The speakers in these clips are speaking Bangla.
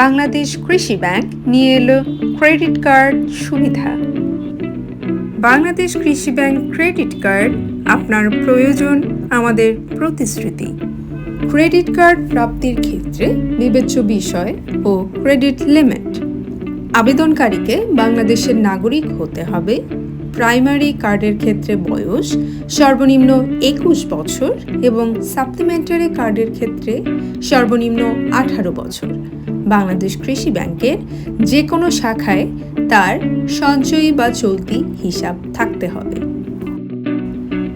বাংলাদেশ কৃষি ব্যাংক নিয়ে এলো ক্রেডিট কার্ড সুবিধা। বাংলাদেশ কৃষি ব্যাংক ক্রেডিট কার্ড আপনার প্রয়োজন, আমাদের প্রতিশ্রুতি। ক্রেডিট কার্ড প্রাপ্তির ক্ষেত্রে বিবেচ্য বিষয় ও ক্রেডিট লিমিট। আবেদনকারীকে বাংলাদেশের নাগরিক হতে হবে। প্রাইমারি কার্ডের ক্ষেত্রে বয়স সর্বনিম্ন একুশ বছর এবং সাপ্লিমেন্টারি কার্ডের ক্ষেত্রে সর্বনিম্ন আঠারো বছর। বাংলাদেশ কৃষি ব্যাংকের যে কোনো শাখায় তার সঞ্চয়ী বা চলতি হিসাব থাকতে হবে।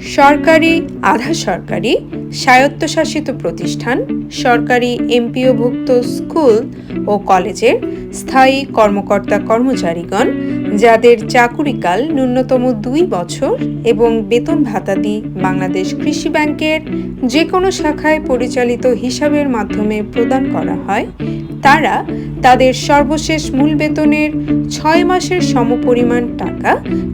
সরকারি, আধা সরকারি, স্বায়ত্তশাসিত প্রতিষ্ঠান, সরকারি এমপিওভুক্ত স্কুল ও কলেজের স্থায়ী কর্মকর্তা কর্মচারীগণ যাদের চাকুরিকাল ন্যূনতম দুই বছর এবং বেতন ভাতাদি বাংলাদেশ কৃষি ব্যাংকের যে কোনো শাখায় পরিচালিত হিসাবের মাধ্যমে প্রদান করা হয়, তারা তাদের সর্বশেষ মূল বেতনের ছয় মাসের সমপরিমাণ টাকা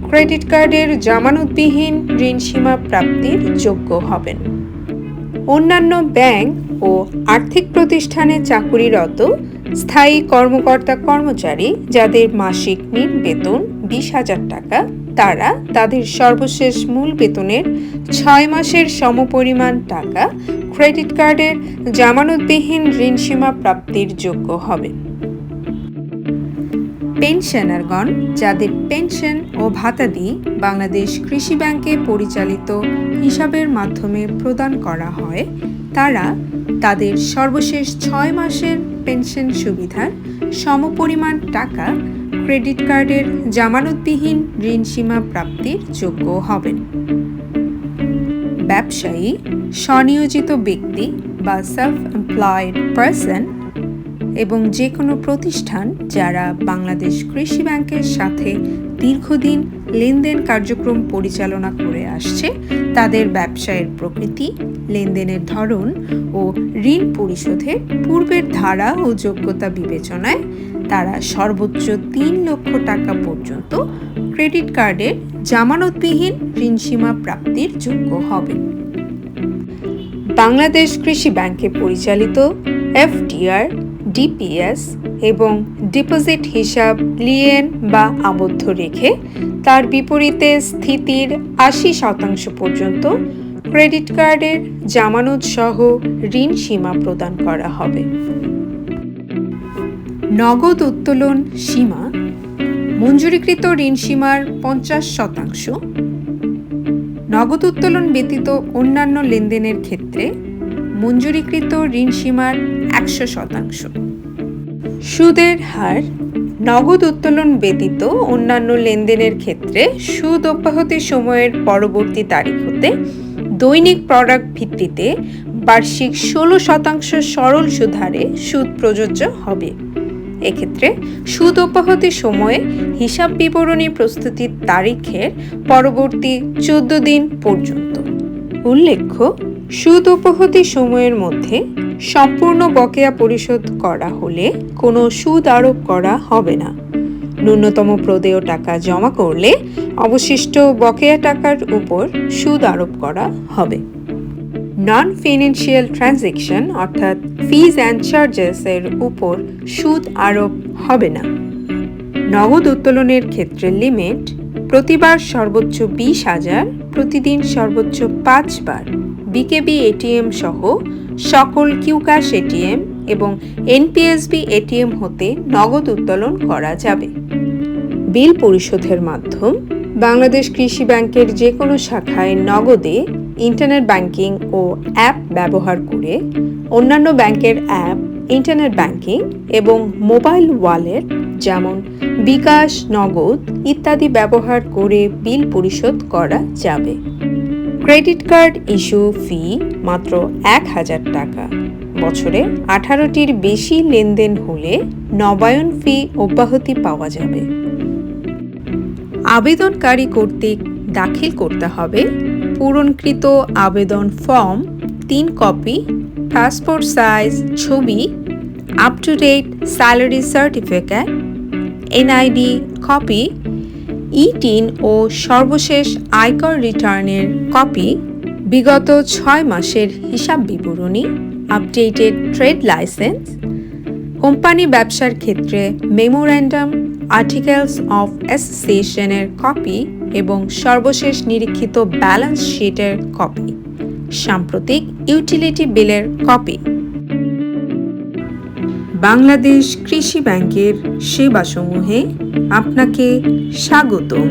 ক্রেডিট কার্ডের জামানতবিহীন ঋণ সীমা প্রাপ্তির যোগ্য হবেন। অন্যান্য ব্যাংক ও আর্থিক প্রতিষ্ঠানে চাকুরিরত স্থায়ী কর্মকর্তা কর্মচারী যাদের মাসিক নিট বেতন বিশ হাজার টাকা, তারা তাদের সর্বশেষ মূল বেতনের ছয় মাসের সমপরিমাণ টাকা ক্রেডিট কার্ডের জামানতবিহীন ঋণসীমা প্রাপ্তির যোগ্য হবেন পেনশনারগণ, যাদের পেনশন ও ভাতাদি বাংলাদেশ কৃষি ব্যাংকে পরিচালিত হিসাবের মাধ্যমে প্রদান করা হয়, তারা তাদের সর্বশেষ ছয় মাসের পেনশন সুবিধার সমপরিমাণ টাকা ক্রেডিট কার্ডের জামানতবিহীন ঋণ সীমা প্রাপ্তির যোগ্য হবেন। ব্যবসায়ী, স্বনিয়োজিত ব্যক্তি বা সেলফ এমপ্লয়েড পারসন এবং যে কোনো প্রতিষ্ঠান যারা বাংলাদেশ কৃষি ব্যাংকের সাথে দীর্ঘদিন লেনদেন কার্যক্রম পরিচালনা করে আসছে, তাদের ব্যবসায়ের প্রকৃতি, লেনদেনের ধরন ও ঋণ পরিশোধের পূর্বের ধারা ও যোগ্যতা বিবেচনায় তারা সর্বোচ্চ তিন লক্ষ টাকা পর্যন্ত ক্রেডিট কার্ডের জামানতবিহীন ঋণ সীমা প্রাপ্তির যোগ্য হবে। বাংলাদেশ কৃষি ব্যাংকে পরিচালিত এফডিআর ডিপিএস এবং ডিপোজিট হিসাব লিয়েন বা আবদ্ধ রেখে তার বিপরীতে স্থিতির আশি শতাংশ পর্যন্ত ক্রেডিট কার্ডের জামানত সহ ঋণ সীমা প্রদান করা হবে। নগদ উত্তোলন সীমা, মঞ্জুরিকৃত ঋণ সীমার পঞ্চাশ শতাংশ, নগদ উত্তোলন ব্যতীত অন্যান্য লেনদেনের ক্ষেত্রে মঞ্জুরিকৃত ঋণ সীমার একশো শতাংশ। সুদের হার, নগদ উত্তোলন ব্যতীত অন্যান্য লেনদেনের ক্ষেত্রে সুদ অব্যাহতি সময়ের পরবর্তী তারিখ হতে দৈনিক প্রোডাক্ট ভিত্তিতে বার্ষিক ষোলো শতাংশ সরল সুদ হারে সুদ প্রযোজ্য হবে। এক্ষেত্রে সুদ অব্যাহতি সময়ে হিসাব বিবরণী প্রস্তুতির তারিখের পরবর্তী চোদ্দ দিন পর্যন্ত। উল্লেখ্য সুদ অব্যাহতি সময়ের মধ্যে সম্পূর্ণ বকেয়া পরিশোধ করা হলে কোনো সুদ আরোপ করা হবে না। ন্যূনতম প্রদেয় টাকা জমা করলে অবশিষ্ট বকেয়া টাকার উপর সুদ আরোপ করা হবে। নন ফিনান্সিয়াল ট্রানজেকশন অর্থাৎ ফিজ অ্যান্ড চার্জেস এর উপর সুদ আরোপ হবে না। নগদ উত্তোলনের ক্ষেত্রে লিমিট প্রতিবার সর্বোচ্চ বিশ হাজার প্রতিদিন সর্বোচ্চ পাঁচবার বিকেবি এটিএম সহ সকল কিউক্যাশ এটিএম এবং এনপিএসবি এটিএম হতে নগদ উত্তোলন করা যাবে। বিল পরিশোধের মাধ্যম বাংলাদেশ কৃষি ব্যাংকের যে কোনো শাখায় নগদে ইন্টারনেট ব্যাংকিং ও অ্যাপ ব্যবহার করে অন্যান্য ব্যাংকের অ্যাপ, ইন্টারনেট ব্যাংকিং এবং মোবাইল ওয়ালেট যেমন বিকাশ, নগদ ইত্যাদি ব্যবহার করে বিল পরিশোধ করা যাবে। ক্রেডিট কার্ড ইস্যু ফি মাত্র এক হাজার টাকা। বছরে আঠারোটির বেশি লেনদেন হলে নবায়ন ফি অব্যাহতি পাওয়া যাবে। আবেদনকারী কর্তৃক দাখিল করতে হবে পূরণকৃত আবেদন ফর্ম, তিন কপি, পাসপোর্ট সাইজ, ছবি up to date salary certificate NID copy E TIN ও সর্বশেষ আয়কর রিটার্নের কপি বিগত ছয় মাসের হিসাব বিবরণী আপডেটেড ট্রেড লাইসেন্স কোম্পানি ব্যবসার ক্ষেত্রে মেমোর্যান্ডাম আর্টিকেলস অফ অ্যাসোসিয়েশনের কপি এবং সর্বশেষ নিরীক্ষিত ব্যালেন্স শিটের কপি সাম্প্রতিক ইউটিলিটি বিলের কপি বাংলাদেশ কৃষি ব্যাংকের সেবাসমূহে আপনাকে স্বাগতম।